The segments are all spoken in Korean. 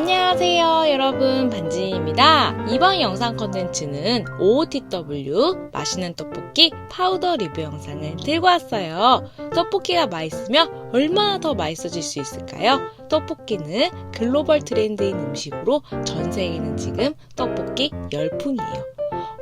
안녕하세요 여러분 반지입니다 이번 영상 컨텐츠는 OOTW 맛있는 떡볶이 파우더 리뷰 영상을 들고 왔어요 떡볶이가 맛있으면 얼마나 더 맛있어질 수 있을까요? 떡볶이는 글로벌 트렌드인 음식으로 전 세계는 지금 떡볶이 열풍이에요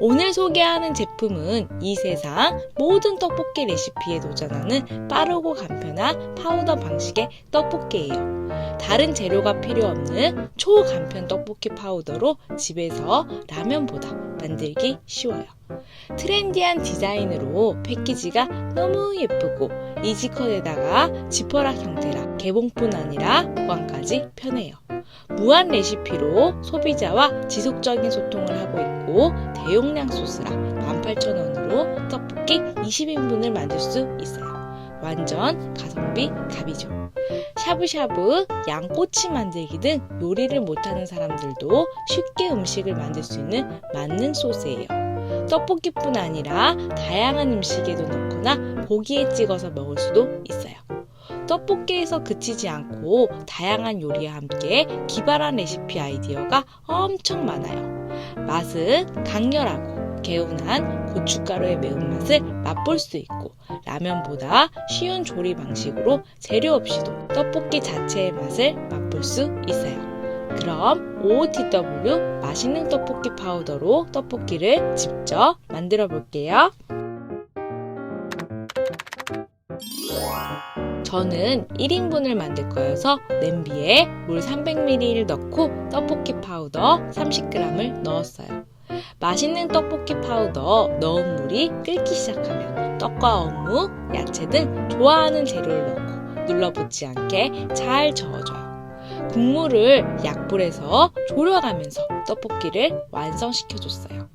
오늘 소개하는 제품은 이 세상 모든 떡볶이 레시피에 도전하는 빠르고 간편한 파우더 방식의 떡볶이예요. 다른 재료가 필요 없는 초간편 떡볶이 파우더로 집에서 라면보다 만들기 쉬워요. 트렌디한 디자인으로 패키지가 너무 예쁘고 이지컷에다가 지퍼락 형태라 개봉뿐 아니라 보관까지 편해요. 무한 레시피로 소비자와 지속적인 소통을 하고 있고 대용량 소스라 18,000원으로 떡볶이 20인분을 만들 수 있어요. 완전 가성비 갑이죠. 샤브샤브, 양꼬치 만들기 등 요리를 못하는 사람들도 쉽게 음식을 만들 수 있는 만능 소스예요. 떡볶이뿐 아니라 다양한 음식에도 넣거나 고기에 찍어서 먹을 수도 있어요. 떡볶이에서 그치지 않고 다양한 요리와 함께 기발한 레시피 아이디어가 엄청 많아요. 맛은 강렬하고 개운한 고춧가루의 매운맛을 맛볼 수 있고 라면보다 쉬운 조리 방식으로 재료 없이도 떡볶이 자체의 맛을 맛볼 수 있어요. 그럼 OOTW 맛있는 떡볶이 파우더로 떡볶이를 직접 만들어 볼게요. 저는 1인분을 만들 거여서 냄비에 물 300ml를 넣고 떡볶이 파우더 30g을 넣었어요. 맛있는 떡볶이 파우더 넣은 물이 끓기 시작하면 떡과 어묵, 야채 등 좋아하는 재료를 넣고 눌러붙지 않게 잘 저어줘요. 국물을 약불에서 졸여가면서 떡볶이를 완성시켜줬어요.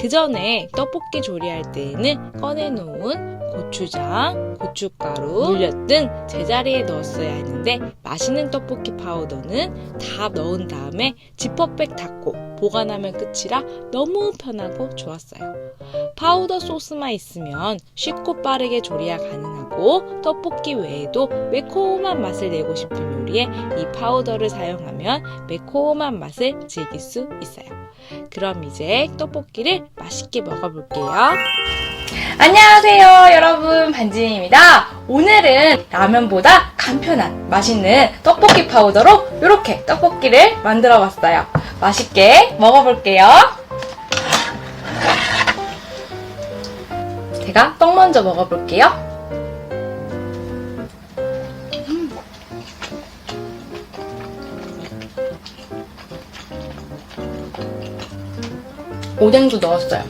그 전에 떡볶이 조리할 때에는 꺼내놓은 고추장, 고춧가루, 물엿 등 제자리에 넣었어야 했는데 맛있는 떡볶이 파우더는 다 넣은 다음에 지퍼백 닫고 보관하면 끝이라 너무 편하고 좋았어요. 파우더 소스만 있으면 쉽고 빠르게 조리가 가능하고 떡볶이 외에도 매콤한 맛을 내고 싶은 요리에 이 파우더를 사용하면 매콤한 맛을 즐길 수 있어요. 그럼 이제 떡볶이를 맛있게 먹어볼게요. 안녕하세요 여러분. 반지입니다. 오늘은 라면보다 간편한 맛있는 떡볶이 파우더로 이렇게 떡볶이를 만들어 봤어요. 맛있게 먹어볼게요. 제가 떡 먼저 먹어볼게요 오뎅도 넣었어요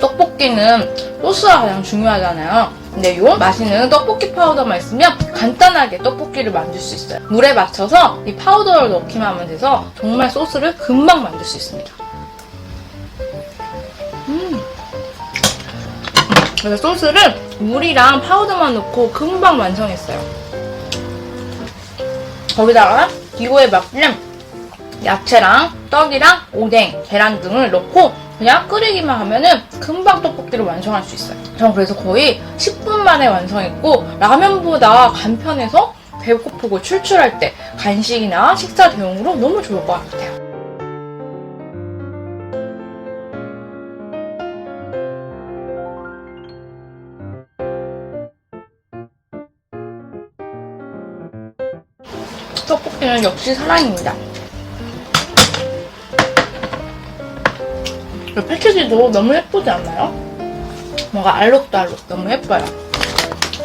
떡볶이는 소스가 가장 중요하잖아요. 근데 요 맛있는 떡볶이 파우더만 있으면 간단하게 떡볶이를 만들 수 있어요. 물에 맞춰서 이 파우더를 넣기만 하면 돼서 정말 소스를 금방 만들 수 있습니다. 음. 그래서 소스를 물이랑 파우더만 넣고 금방 완성했어요. 거기다가 기호에 맞는 야채랑 떡이랑 오뎅, 계란 등을 넣고 그냥 끓이기만 하면은 금방 떡볶이를 완성할 수 있어요. 전 그래서 거의 10분 만에 완성했고 라면보다 간편해서 배고프고 출출할 때 간식이나 식사 대용으로 너무 좋을 것 같아요. 떡볶이는 역시 사랑입니다. 이 패키지도 너무 예쁘지 않나요? 뭔가 알록달록 너무 예뻐요.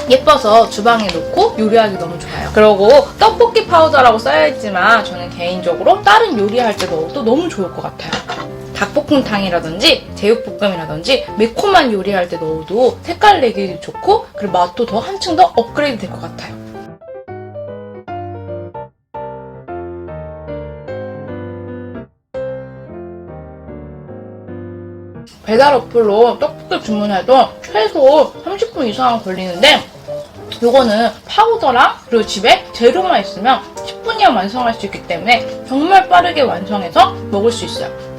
예뻐서 주방에 놓고 요리하기 너무 좋아요. 그리고 떡볶이 파우더라고 써야있지만 저는 개인적으로 다른 요리할 때 넣어도 너무 좋을 것 같아요. 닭볶음탕이라든지 제육볶음이라든지 매콤한 요리할 때 넣어도 색깔 내기 좋고 그리고 맛도 더 한층 더 업그레이드 될 것 같아요. 배달 어플로 떡볶이 주문해도 최소 30분 이상 걸리는데 요거는 파우더랑 그리고 집에 재료만 있으면 10분이면 완성할 수 있기 때문에 정말 빠르게 완성해서 먹을 수 있어요.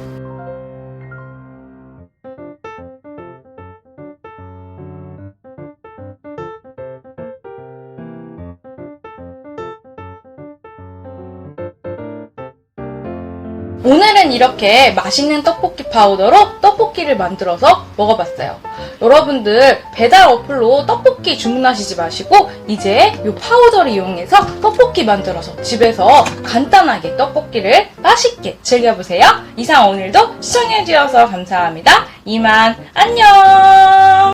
오늘은 이렇게 맛있는 떡볶이 파우더로 떡볶이를 만들어서 먹어봤어요. 여러분들 배달 어플로 떡볶이 주문하시지 마시고 이제 이 파우더를 이용해서 떡볶이 만들어서 집에서 간단하게 떡볶이를 맛있게 즐겨보세요. 이상 오늘도 시청해주셔서 감사합니다. 이만 안녕!